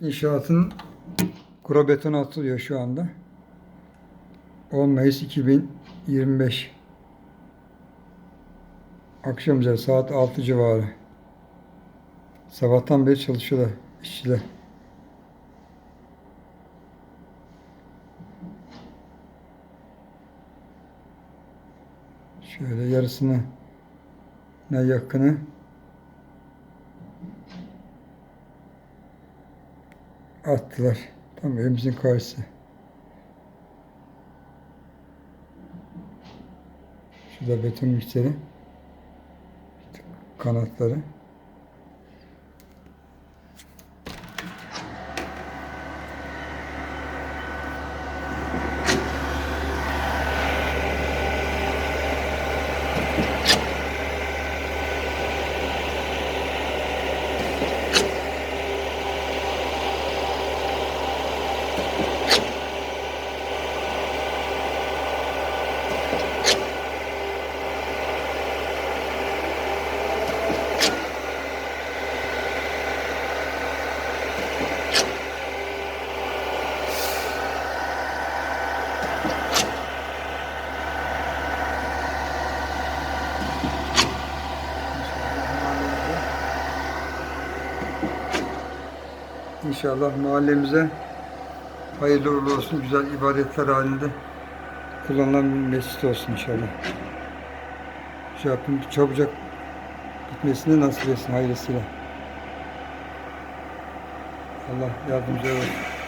İnşaatın kura betonu atılıyor şu anda. 10 Mayıs 2025. Akşam üzeri saat 6 civarı. Sabahtan beri çalışıyorlar işçiler. Şöyle yarısını ne yakını attılar. Tam evimizin karşısı. Şurada beton mikseri. Kanatları. İnşallah mahallemize hayırlı uğurlu olsun, güzel ibadetler halinde kullanılan bir mescit olsun inşallah. Şey yapın, çabucak bitmesini nasip etsin hayırlısıyla. Allah yardımcı olsun.